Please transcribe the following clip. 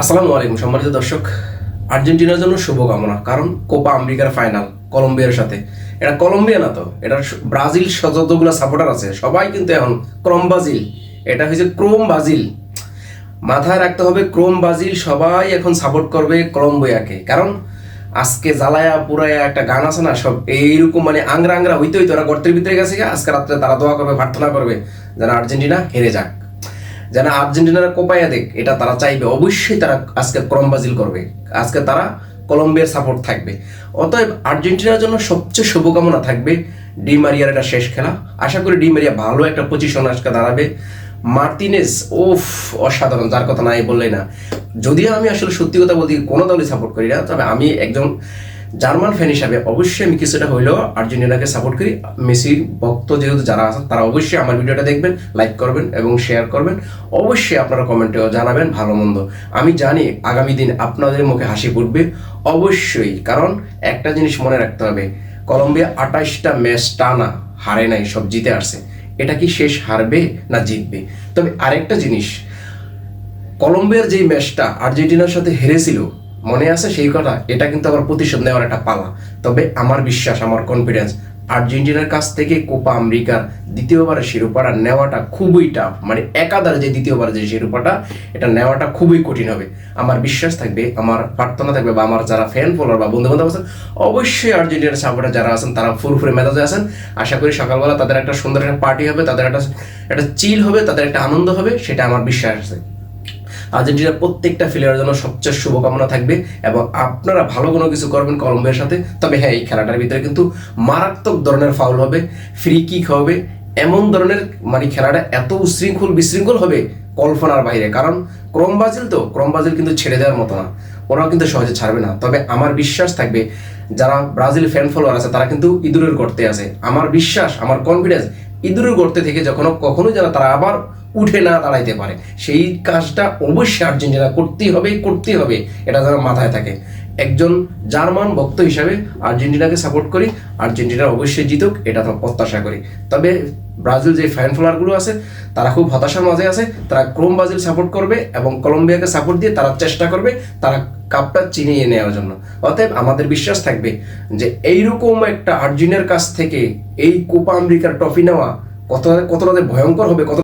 আসসালামু আলাইকুম, সম্মানিত দর্শক। আর্জেন্টিনার জন্য শুভকামনা, কারণ কোপা আমেরিকার ফাইনাল কলম্বিয়ার সাথে। এটা কলম্বিয়া না তো, এটা ব্রাজিল যতগুলো সাপোর্টার আছে। সবাই কিন্তু এখন ক্রম ব্রাজিল এটা হয়েছে ক্রোম ব্রাজিল মাথায় রাখতে হবে ক্রোম ব্রাজিল সবাই এখন সাপোর্ট করবে কলম্বিয়াকে। কারণ আজকে জ্বালায়া পুরায়া একটা গান আছে না, সব এইরকম মানে আংরা আংরা হইতে হইতে ওরা গর্তের ভিতরে গেছে আজকে রাত্রে তারা দোয়া করবে, প্রার্থনা করবে যেন আর্জেন্টিনা হেরে যাক। যেন আর্জেন্টিনার কোপায়া দেখ, এটা তারা চাইবে। অবশ্যই তারা আজকে ক্রম বাজিল করবে। আজকে তারা কলম্বিয়ার সাপোর্ট থাকবে। অতএব আর্জেন্টিনার জন্য সবচেয়ে শুভকামনা থাকবে ডি মারিয়ার এটা শেষ খেলা। আশা করি ডি মারিয়া ভালো একটা পজিশন আজকে দাঁড়াবে। মার্টিনেস ওফ অসাধারণ, যার কথা নাই বললেই না। যদিও আমি আসলে সত্যি কথা বলতে কোনো দলই সাপোর্ট করি না, তবে আমি একজন জার্মান ফ্যান হিসাবে অবশ্যই আমি কিছুটা হইলেও আর্জেন্টিনাকে সাপোর্ট করি। মেসির ভক্ত যেহেতু যারা আছেন তারা অবশ্যই আমার ভিডিওটা দেখবেন লাইক করবেন এবং শেয়ার করবেন। অবশ্যই আপনারা কমেন্টেও জানাবেন ভালো মন্দ। আমি জানি আগামী দিন আপনাদের মুখে হাসি ফুটবে, অবশ্যই। কারণ একটা জিনিস মনে রাখতে হবে, কলম্বিয়া আঠাশটা ম্যাচ টানা হারে নাই, সব জিতে আসছে। এটা কি শেষ হারবে না জিতবে? তবে আরেকটা জিনিস, কলম্বিয়ার যেই ম্যাচটা আর্জেন্টিনার সাথে হেরেছিল মনে আছে সেই কথা? এটা কিন্তু আবার প্রতিশোধ নেওয়ার একটা পালা। তবে আমার বিশ্বাস, আমার কনফিডেন্স আর্জেন্টিনার কাছ থেকে কোপা আমেরিকার দ্বিতীয়বারের শিরোপাটা নেওয়াটা খুবই টাফ মানে একাধারে যে দ্বিতীয়বার যে শিরোপাটা, এটা নেওয়াটা খুবই কঠিন হবে। আমার বিশ্বাস থাকবে, আমার প্রার্থনা থাকবে বা আমার যারা ফ্যান ফলোয়ার বা বন্ধু বান্ধব আছেন, অবশ্যই আর্জেন্টিনার সাপোর্টার যারা আছেন, তারা ফুরফুরে মেজাজে আছেন। আশা করি সকালবেলা তাদের একটা সুন্দর একটা পার্টি হবে, তাদের একটা একটা চিল হবে, তাদের একটা আনন্দ হবে, সেটা আমার বিশ্বাস আছে। আর্জেন্টিনার প্রত্যেকটা প্লেয়ারের জন্য সবচেয়ে শুভকামনা থাকবে এবং আপনারা ভালো কোনো কিছু করবেন কলম্বিয়ার সাথে। তবে হ্যাঁ এই খেলাটার ভিতরে কিন্তু মারাত্মক ধরনের ফাউল হবে ফ্রি কিক হবে, এমন ধরনের মানে খেলাটা এত উশৃঙ্খল বিশৃঙ্খল হবে কল্পনার বাইরে। কারণ ক্রম বাজিল তো ক্রম বাজিল কিন্তু ছেড়ে দেওয়ার মতো না। ওরাও কিন্তু সহজে ছাড়বে না। তবে আমার বিশ্বাস থাকবে, যারা ব্রাজিল ফ্যান ফলোয়ার আছে, তারা কিন্তু ইঁদুরের গর্তে আছে। আমার বিশ্বাস, আমার কনফিডেন্স ইঁদুরের গর্তে থেকে যখন কখনো যেন তারা আবার উঠে না দাঁড়াইতে পারে। সেই কাজটা অবশ্যই আর্জেন্টিনা করতেই হবে করতেই হবে, এটা যেন মাথায় থাকে। একজন জার্মান ভক্ত হিসাবে আর্জেন্টিনাকে সাপোর্ট করি, আর্জেন্টিনা অবশ্যই জিতুক, এটা তো প্রত্যাশা করি। তবে ব্রাজিল যে ফ্যান ফলোয়ারগুলো আছে, তারা খুব হতাশার মাঝে আছে, তারা ক্রোম ব্রাজিল সাপোর্ট করবে এবং কলম্বিয়াকে সাপোর্ট দিয়ে তারা চেষ্টা করবে তারা কাপটা চিনিয়ে নেওয়ার জন্য। অতএব আমাদের বিশ্বাস থাকবে যে এইরকম একটা আর্জেন্টিনার কাছ থেকে এই কোপা আমেরিকার ট্রফি নেওয়া কত কতটা ভয়ঙ্কর হবে, কত